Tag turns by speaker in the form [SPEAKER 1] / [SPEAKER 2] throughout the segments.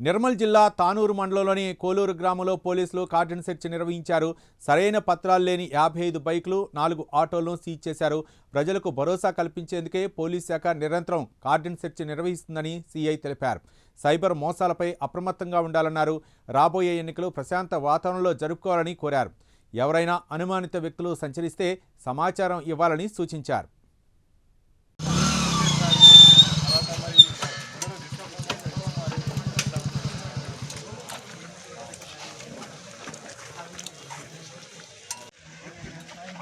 [SPEAKER 1] నిర్మల్ జిల్లా తానూరు మండలంలోని కోలూరు గ్రామంలో పోలీసులు కార్డన్ సెర్చ్ నిర్వహించారు. సరైన పత్రాలు లేని యాభై ఐదు బైకులు నాలుగు ఆటోలను సీజ్ చేశారు. ప్రజలకు భరోసా కల్పించేందుకే పోలీస్ శాఖ నిరంతరం కార్డన్ సెర్చ్ నిర్వహిస్తుందని సీఐ తెలిపారు. సైబర్ మోసాలపై అప్రమత్తంగా ఉండాలన్నారు. రాబోయే ఎన్నికలు ప్రశాంత వాతావరణంలో జరుపుకోవాలని కోరారు. ఎవరైనా అనుమానిత వ్యక్తులు సంచరిస్తే సమాచారం ఇవ్వాలని సూచించారు.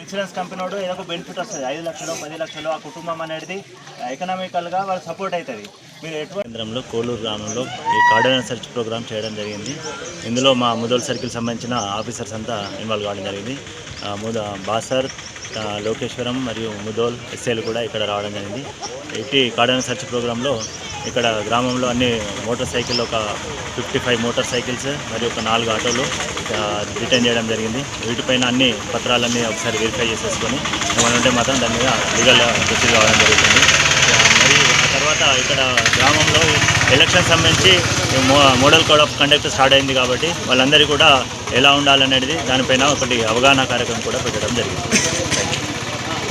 [SPEAKER 2] ఇన్సూరెన్స్ కంపెనీ వాడు ఏదో ఒక బెనిఫిట్ వస్తుంది. ఐదు లక్షలు పది లక్షలు ఆ కుటుంబం అనేది ఎకనామికల్గా వాళ్ళు సపోర్ట్ అవుతుంది. మీరు ఎటువంటి కేంద్రంలో కోలూరు గ్రామంలో ఈ కార్డనర్ సెర్చ్ ప్రోగ్రామ్ చేయడం జరిగింది. ఇందులో మా ముదోల్ సర్కిల్ సంబంధించిన ఆఫీసర్స్ అంతా ఇన్వాల్వ్ కావడం జరిగింది. ముద బాసర్ లోకేశ్వరం మరియు ముదోల్ ఎస్ఏలు కూడా ఇక్కడ రావడం జరిగింది. ఇటీ కార్డనర్ సెర్చ్ ప్రోగ్రాంలో ఇక్కడ గ్రామంలో అన్ని మోటార్ సైకిల్ ఒక ఫిఫ్టీ ఫైవ్ మోటార్ సైకిల్స్ మరియు ఒక నాలుగు ఆటోలు రిటర్న్ చేయడం జరిగింది. వీటిపైన అన్ని పత్రాలన్నీ ఒకసారి వెరిఫై చేసేసుకొని ఏమైనా ఉంటే మాత్రం దాని మీద లీగల్ ప్రొసీడ్ కావడం జరుగుతుంది. మరి తర్వాత ఇక్కడ గ్రామంలో ఎలక్షన్ సంబంధించి మో- model code of conduct start అయింది కాబట్టి వాళ్ళందరికీ కూడా ఎలా ఉండాలనేది దానిపైన ఒకటి అవగాహన కార్యక్రమం కూడా పెట్టడం జరిగింది.